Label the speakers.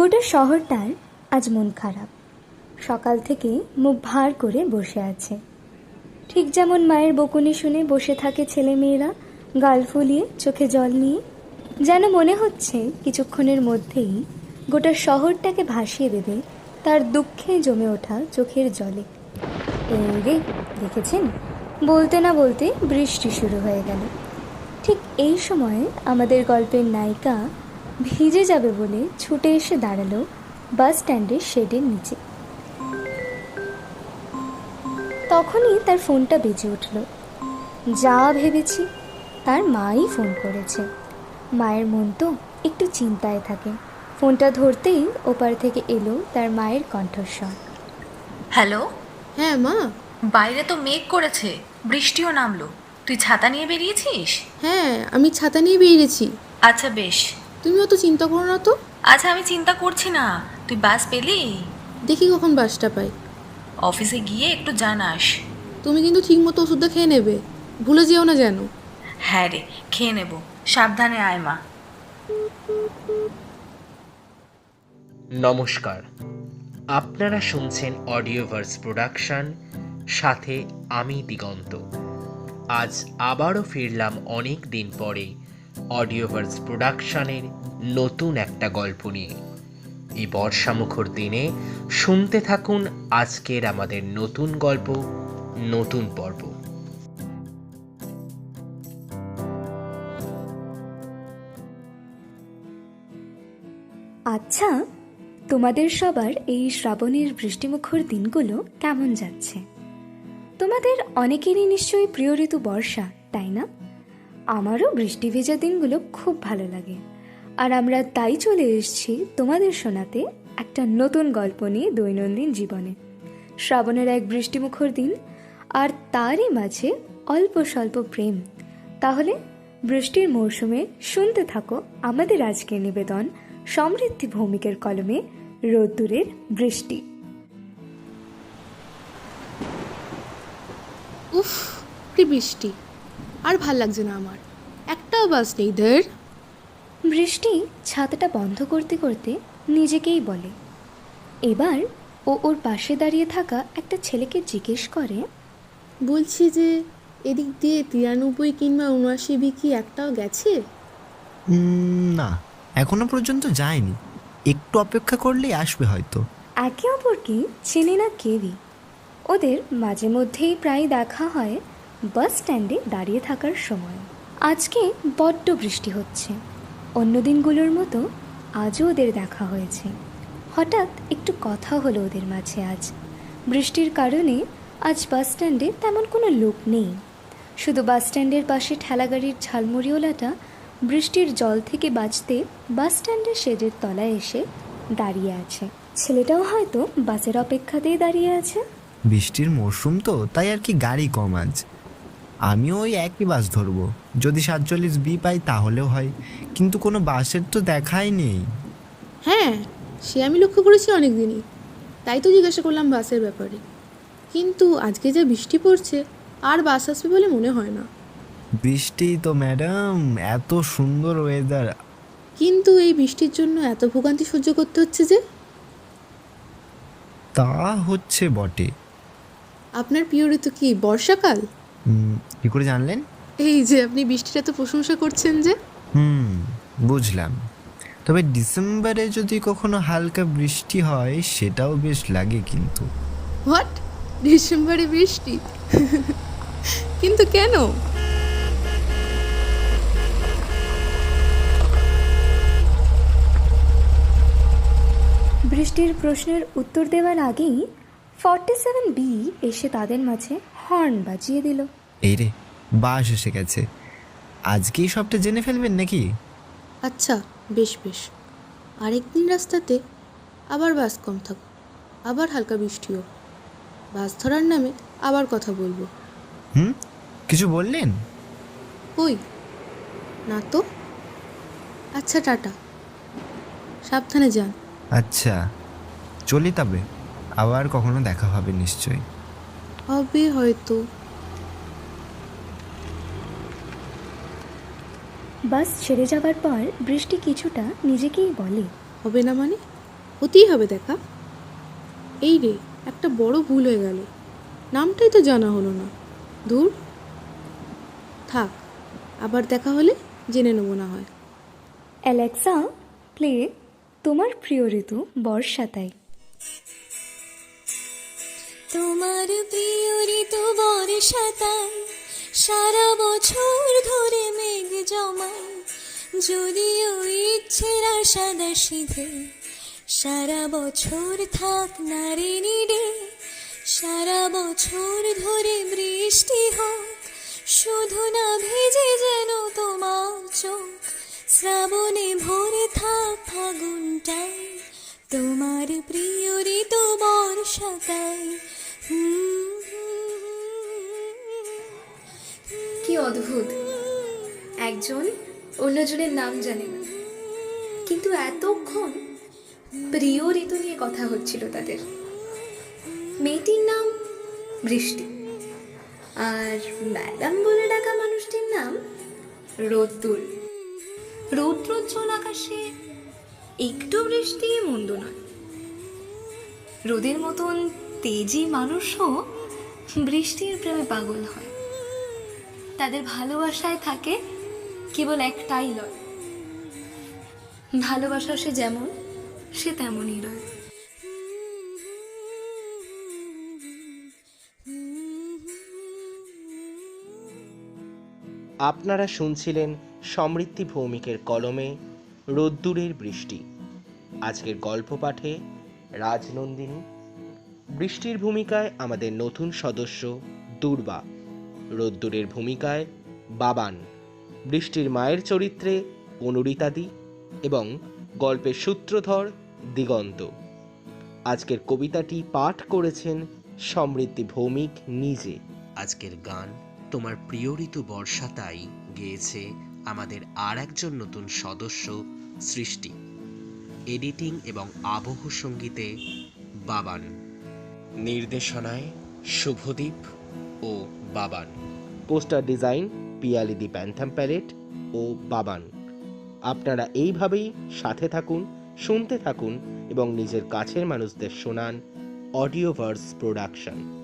Speaker 1: গোটা শহরটার আজ মন খারাপ। সকাল থেকে মুখ ভার করে বসে আছে। ঠিক যেমন মায়ের বকুনি শুনে বসে থাকে ছেলে মেয়েরা গাল ফুলিয়ে, চোখে জল নিয়ে। যেন মনে হচ্ছে কিছুক্ষণের মধ্যেই গোটা শহরটাকে ভাসিয়ে দেবে তার দুঃখে জমে ওঠা চোখের জলে। রে, দেখেছেন? বলতে না বলতে বৃষ্টি শুরু হয়ে গেল। ঠিক এই সময় আমাদের গল্পের নায়িকা ভিজে যাবে বলে ছুটে এসে দাঁড়াল বাস স্ট্যান্ডের শেডের নিচে। তখনই তার ফোনটা বেজে উঠল। যা ভেবেছি তার মাই ফোন করেছে। মায়ের মন তো একটু চিন্তায় থাকে। ফোনটা ধরতেই ওপার থেকে এলো তার মায়ের কণ্ঠস্বর।
Speaker 2: হ্যালো?
Speaker 3: হ্যাঁ মা।
Speaker 2: বাইরে তো মেঘ করেছে বৃষ্টিও নামলো। তুই ছাতা নিয়ে বেরিয়েছিস?
Speaker 3: হ্যাঁ আমি ছাতা নিয়ে বেরিয়েছি।
Speaker 2: আচ্ছা বেশ।
Speaker 3: তুমি অত চিন্তা করো না তো।
Speaker 2: আচ্ছা আমি চিন্তা করছি না। তুই বাস পেলি?
Speaker 3: দেখি কখন বাসটা পাই।
Speaker 2: অফিসে গিয়ে একটু জানাস।
Speaker 3: তুমি কিন্তু ঠিক মতো ওষুধটা খেয়ে নেবে। ভুলে যেও না যেন।
Speaker 2: হ্যাঁ রে খেয়ে নেব। সাবধানে আয় মা।
Speaker 4: নমস্কার। আপনারা শুনছেন অডিওভার্স প্রোডাকশন সাথে আমি দিগন্ত। আজ আবারও ফিরলাম অনেক দিন পরে অডিওভার্স প্রোডাকশনের নতুন একটা গল্প নিয়ে। এই বর্ষামুখর দিনে শুনতে থাকুন আজকের আমাদের নতুন গল্প, নতুন পর্ব।
Speaker 1: আচ্ছা তোমাদের সবার এই শ্রাবণের বৃষ্টিমুখর দিনগুলো কেমন যাচ্ছে? তোমাদের অনেকেরই নিশ্চয়ই প্রিয় ঋতু বর্ষা, তাই না? আমারও বৃষ্টি ভেজা দিনগুলো খুব ভালো লাগে। আর আমরা তাই চলে এসেছি তোমাদের শোনাতে একটা নতুন গল্প নিয়ে দৈনন্দিন জীবনে। শ্রাবণের এক বৃষ্টিমুখর দিন, আর তারই মাঝে অল্প স্বল্প প্রেম। তাহলে বৃষ্টির মৌসুমে শুনতে থাকো আমাদের আজকের নিবেদন সমৃদ্ধি ভৌমিকের কলমে রোদ্দুরের বৃষ্টি।
Speaker 3: উফ, কি বৃষ্টি। আর ভালো লাগছে না আমার। একটাও বাস নেই দের
Speaker 1: বৃষ্টি ছাতাটা বন্ধ করতে করতে নিজেকেই বলে এবার ও ওর পাশে দাঁড়িয়ে থাকা একটা ছেলেকে জিজ্ঞেস করে।
Speaker 3: বলছি যে এদিক দিয়ে তিরানব্বই কিংবা উনআশি বিকি একটাও গেছে?
Speaker 5: না এখনও পর্যন্ত যায়নি। একটু অপেক্ষা করলেই আসবে হয়তো।
Speaker 1: একে অপরকে চেনে না কেউই। ওদের মাঝে মধ্যেই প্রায় দেখা হয় বাস স্ট্যান্ডে দাঁড়িয়ে থাকার সময়। আজকে বড্ড বৃষ্টি হচ্ছে। অন্য দিনগুলোর মতো আজও ওদের দেখা হয়েছে। হঠাৎ একটু কথা হলো ওদের মাঝে আজ। বৃষ্টির কারণে আজ বাস স্ট্যান্ডে তেমন কোনো লোক নেই। শুধু বাস স্ট্যান্ডের পাশে ঠেলাগাড়ির ঝালমুড়িওলাটা বৃষ্টির জল থেকে বাঁচতে বাস স্ট্যান্ডের শেডের তলায় এসে দাঁড়িয়ে আছে। ছেলেটাও হয়তো বাসের অপেক্ষাতেই দাঁড়িয়ে আছে।
Speaker 5: বৃষ্টির মরশুম তো, তাই আর কি গাড়ি কম আজ। আমিও ওই একই বাস ধরবো। যদি সাতচল্লিশ বি পাই তাহলেও হয়। কিন্তু কোনো বাসের তো দেখাই নেই।
Speaker 3: হ্যাঁ সে আমি লক্ষ্য করেছি অনেক দিনই তাই তো জিজ্ঞাসা করলাম বাসের ব্যাপারে। কিন্তু আজকে যা বৃষ্টি পড়ছে আর বাস আসবে বলে মনে হয় না।
Speaker 5: বৃষ্টি তো ম্যাডাম এত সুন্দর ওয়েদার
Speaker 3: কিন্তু এই বৃষ্টির জন্য এত ভোগান্তি সহ্য করতে হচ্ছে যে?
Speaker 5: তা হচ্ছে বটে।
Speaker 3: আপনার প্রিয় ঋতু কি বর্ষাকাল?
Speaker 5: কি করে জানলেন?
Speaker 3: এই যে আপনি বৃষ্টির এত প্রশংসা করছেন যে।
Speaker 5: হুম বুঝলাম। তবে ডিসেম্বরে যদি কখনো হালকা বৃষ্টি হয় সেটাও বেশ লাগে কিন্তু।
Speaker 3: হোয়াট ডিসেম্বরে বৃষ্টি? কিন্তু কেন?
Speaker 1: বৃষ্টির প্রশ্নের উত্তর দেওয়ার আগেই ফর্টি সেভেন বি এসে তাদের মাঝে হর্ন বাজিয়ে দিল।
Speaker 5: এই রে বাস এসে গেছে। আজকেই সবটা জেনে ফেলবেন নাকি?
Speaker 3: আচ্ছা বেশ বেশ। আরেকদিন রাস্তাতে আবার বাস কম থাকো আবার হালকা বৃষ্টিও। বাস ধরার নামে আবার কথা বলব।
Speaker 5: হুম? কিছু বললেন?
Speaker 3: কই? না তো। আচ্ছা টাটা। সাবধানে যান।
Speaker 5: আচ্ছা চলি তবে। আবার কখনো দেখা হবে নিশ্চয়ই।
Speaker 3: হবে হয়তো।
Speaker 1: বাস ছেড়ে যাবার পর বৃষ্টি কিছুটা নিজেকেই বলে।
Speaker 3: হবে না মানে? হতেই হবে দেখা। এই রে একটা বড় ভুল হয়ে গেল। নামটাই তো জানা হলো না। ধুর। থাক আবার দেখা হলে জেনে নেব না হয়।
Speaker 1: অ্যালেক্সা প্লে তোমার প্রিয় ঋতু বর্ষাতাই
Speaker 6: তোমার প্রিয় ঋতু বর্ষাতায় সারা বছর ধরে মেঘ জমায় যদিও ইচ্ছের সাদা সিধে সারা বছর থাক নারী নিডে, সারা বছর ধরে বৃষ্টি হোক, শুধু না ভেজে যেন তোমার চোখ, শ্রাবণে ভরে থাক ফাগুনটাই, তোমার প্রিয় ঋতু বর্ষাতাই
Speaker 1: কি অদ্ভুত। একজন অন্যজনের নাম জানে না। কিন্তু এতক্ষণ প্রিয় ঋতু নিয়ে কথা হচ্ছিল তাদের। মেয়েটির নাম বৃষ্টি। আর ম্যাডাম বলে ডাকা মানুষটির নাম রোদ্দুর। রৌদ্রোজ্জ্বল আকাশে একটু বৃষ্টি মন্দ নয়। রোদের মতন তেজি মানুষও বৃষ্টির প্রেমে পাগল হয়। তাদের ভালোবাসায় থাকে কেবল একটাই লয়। ভালোবাসা সে যেমন, সে তেমনই রয়
Speaker 4: আপনারা শুনছিলেন সমৃদ্ধি ভৌমিকের কলমে রোদ্দুরের বৃষ্টি। আজকের গল্প পাঠে রাজনন্দিনী। বৃষ্টির ভূমিকায় আমাদের নতুন সদস্য দুর্বা। রোদ্দুরের ভূমিকায় বাবান। বৃষ্টির মায়ের চরিত্রে অনুরিতাদি এবং গল্পের সূত্রধর দিগন্ত। আজকের কবিতাটি পাঠ করেছেন সমৃদ্ধি ভৌমিক নিজে। আজকের গান তোমার প্রিয় ঋতু বর্ষা তাই গেয়েছে আমাদের আর একজন নতুন সদস্য সৃষ্টি। এডিটিং এবং আবহ সঙ্গীতে বাবান। নির্দেশনায় শুভদীপ ও বাবান। পোস্টার ডিজাইন পিয়ালিদি প্যান্থাম প্যালেট ও বাবান। আপনারা এইভাবেই সাথে থাকুন, শুনতে থাকুন এবং নিজের কাছের মানুষদের শোনান অডিওভার্স প্রোডাকশন।